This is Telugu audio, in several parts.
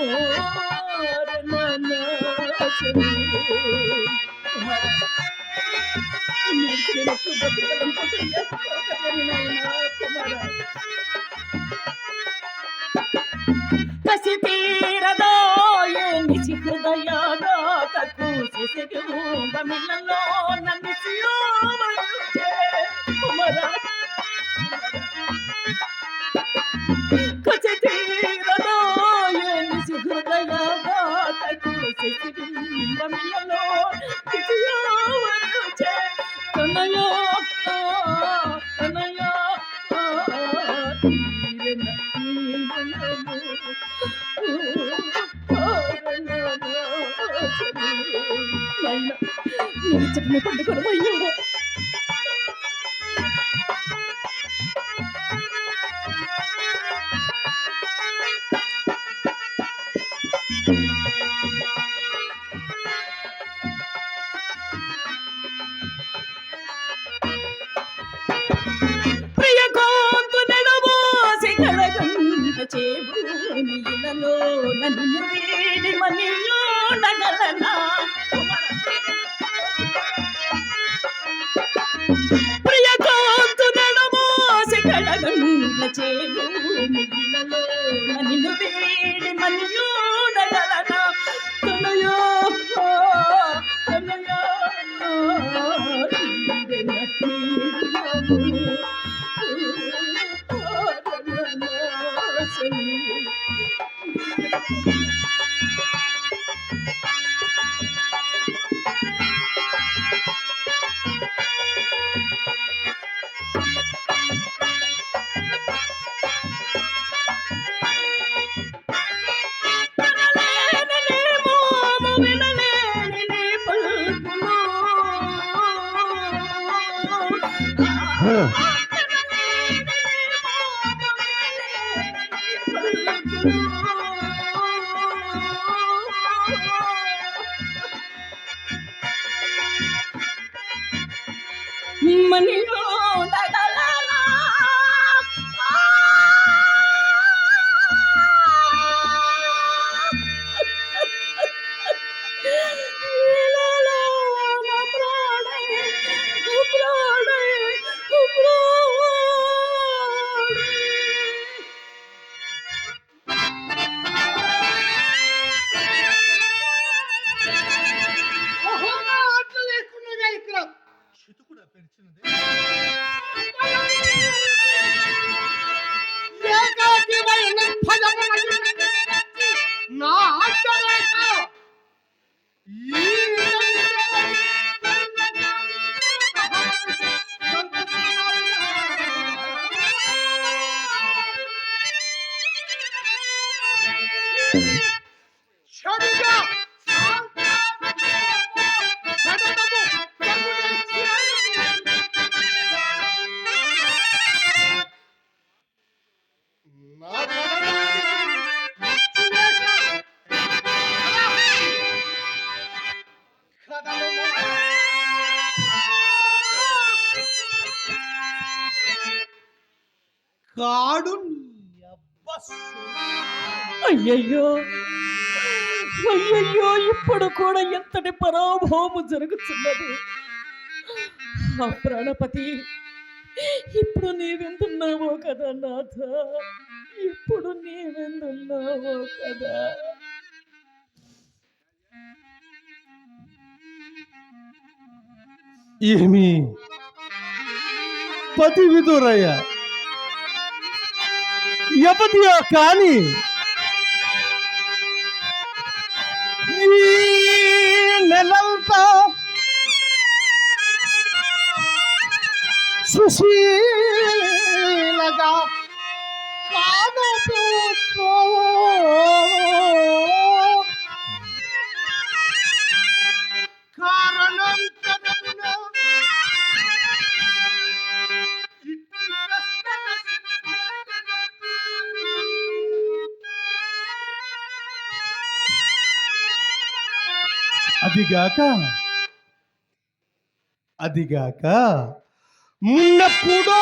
Thank you. Hallelujah. కాడు అబ్బా అయ్యయ్యో. అయ్యయ్యో ఇప్పుడు కూడా ఎంతటి పరాభవము జరుగుతున్నది? ఆ ప్రాణపతి ఇప్పుడు నీవెందున్నావో కదా నాథ? ఇప్పుడు నీవెందున్నావో కదా? ఏమి? పతి విదురయ్య. ఎవతి కానీ? నెలలతో సుశీలగా కానూ అదిగాక అదిగాక మున్నప్పుడో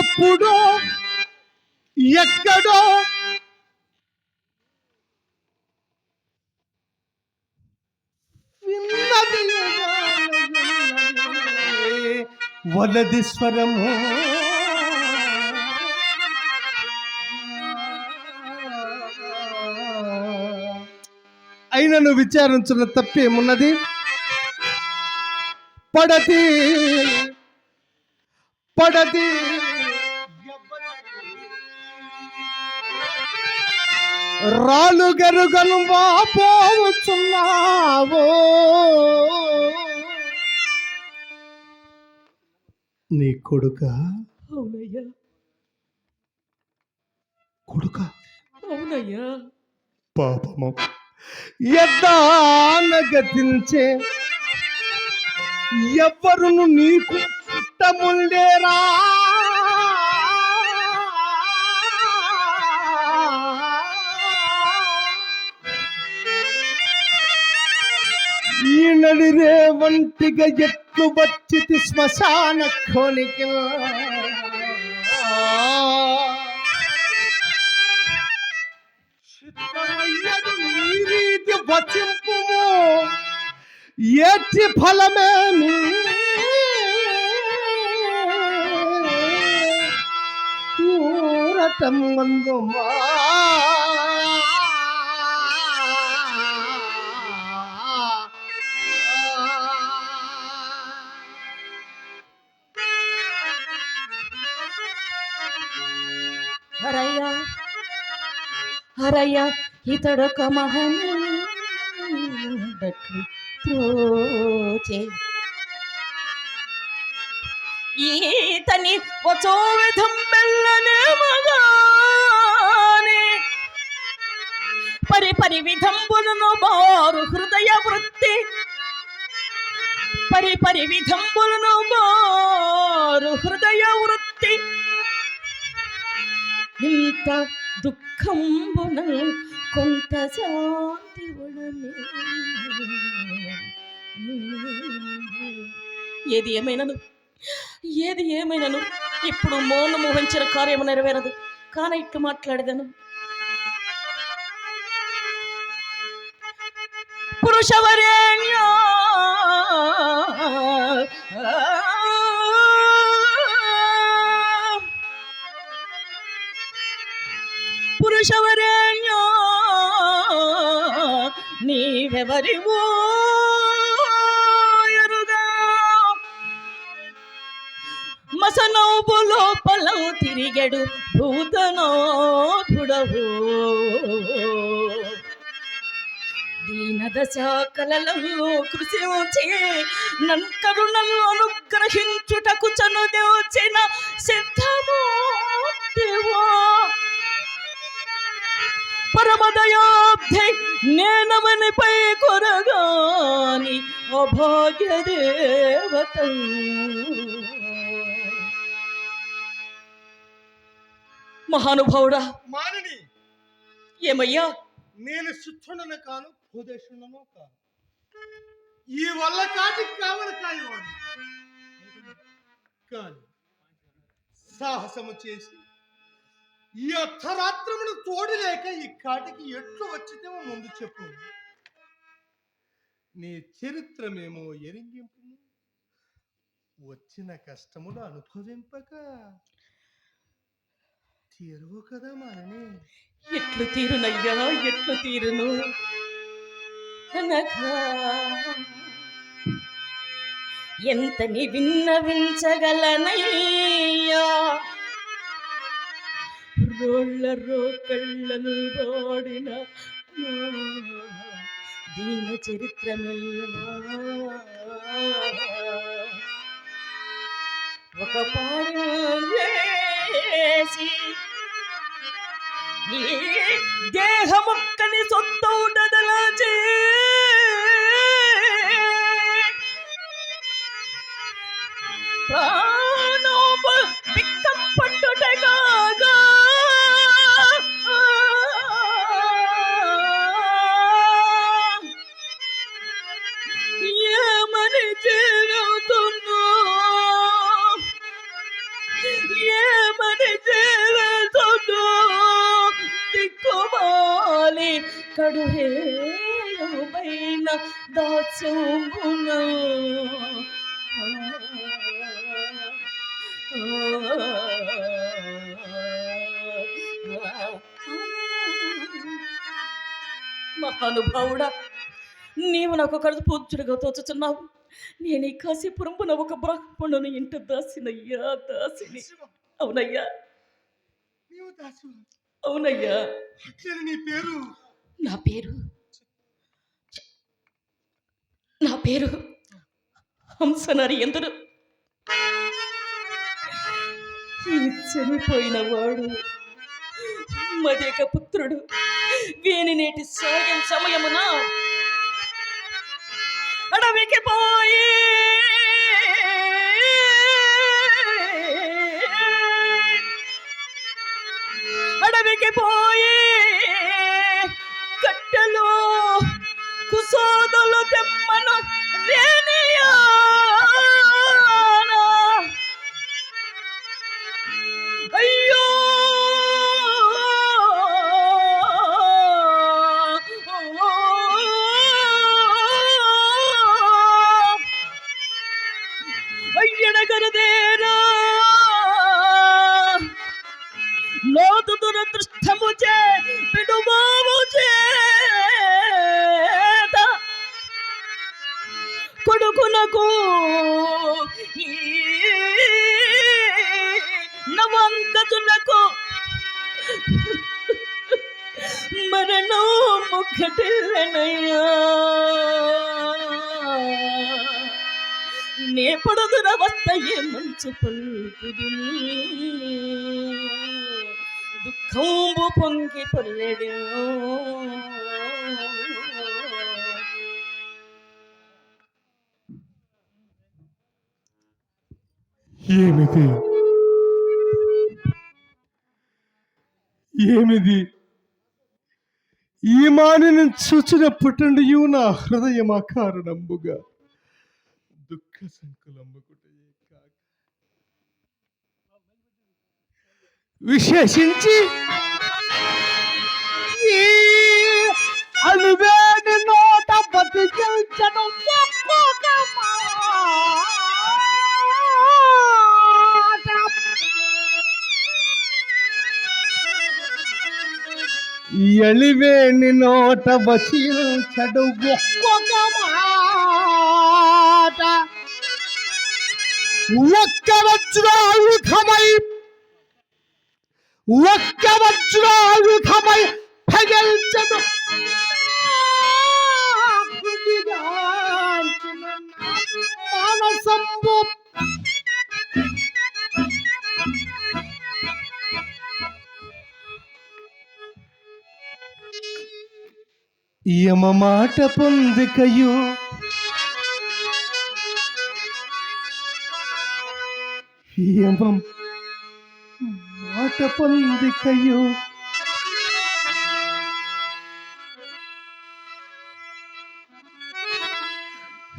ఎప్పుడో ఎక్కడో. వలది స్వరము. అయినను విచారించిన తప్పేమున్నది? పడతి పడతి రాలు గరుగను పోవచ్చున్నావో నీ కొడుక? అవునయ్యా. కొడుక? అవునయ్యా. పాపము. ఎద్దానగతించే ఎవ్వరును నీకు చుట్టముండేరా ఈ నడిరే వంటిగా ఎట్లు వచ్చితి శ్మశాన ఖోనికి చిత్తమయ్యది నీ రీతి వచింపుము. ఏటి ఫలమేమి? ఊరటం మందుమా హరయ్య హరయ్య ఇతడొక మహనీయుడట్లు త్రోచే. ఈతని వచ్చో విధం బెల్లనే మగానే. పరి పరి విధంబులను బారు హృదయ వృత్తి. పరి పరి విధంబులను బారు హృదయ వృత్తి కొంత దుఃఖంబున కొంత శాంతి ఏది ఏమైనను? ఏది ఏమైనను? ఇప్పుడు మౌనము వహించిన కార్యము నెరవేరదు. కానీ ఇట్లు మాట్లాడదాను. పురుషవరేణ్య పురుషవరణ్యో నీవెవరివో మసనోపు మసనౌపు లోపల తిరిగెడు భూతనాథుడవు. దీనదశ కలలో కృషించి నన్కరుణను అనుగ్రహించుటకు చనుదోచిన దేవా. పరమదయాబ్ధి నేనవనిపై కొరగాని అభాగ్య దేవత మహానుభావుడా మానని ఏమయ్యా? నేను శుద్ధుడను కాను భూదేశుడను కాను. ఈ వల్ల కాటి కావలి కాయవాడు కాని సాహసము చేసి ఈ అర్ధరాత్రమును తోడులేక ఈ కాటికి ఎట్లు వచ్చితేమో ముందు చెప్పు. నీ చరిత్రమేమో ఎరింగింపు. వచ్చిన కష్టములు అనుభవింపక తీరువు కదా మానని. ఎట్లు తీరునయ్యా ఎట్లు తీరును? అనగా ఎంతని విన్నవించగలనయ్యా రోళ్ళ రోకళ్ళను వాడిన దీన చరిత్రమెల్లా ఒక పాడు వేసి ఈ దేహముక్కని దిక్కుమాలి కడుహేయమైన దాచుమున. మహానుభావుడా నీవు నాకు కడుపు పూజ్యుడిగా తోచుచున్నావు. నేను ఈ కాశీపురంపున ఒక బ్రాహ్మణుని ఇంట దాసినయ్యా దాసిని. అవునయ్యా. అవునయ్యా. అట్లని నీ పేరు? నా పేరు? నా పేరు హంసనరి ఎందరు చనిపోయిన వాడు మదేక పుత్రుడు. వీని నేటి సాయం సమయమున అడవికి పోయి అడవికి పోయి మంచు పలుకుదు దుఃఖంబు పొంగి పొల్లెడు. ఏమిది? ఏమిది? ఈ మానిని చూచినప్పటి నుండి నా హృదయం కారణంబుగా దుఃఖ సంకులంబుకుటయే కాక విశేషించి ఈ నోట బతికించడం ఒక్కొక్క ఎలివేని నోట బచిల్చడు ఒక్కొక్క ఒక్క వజ్రాయుధమై ఒక్క వజ్రాయుధమై పగల్చదు మానసంబు యమ మాట పొందికయు యమం మాట పొందికయు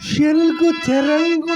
శెల్గు తెరంగు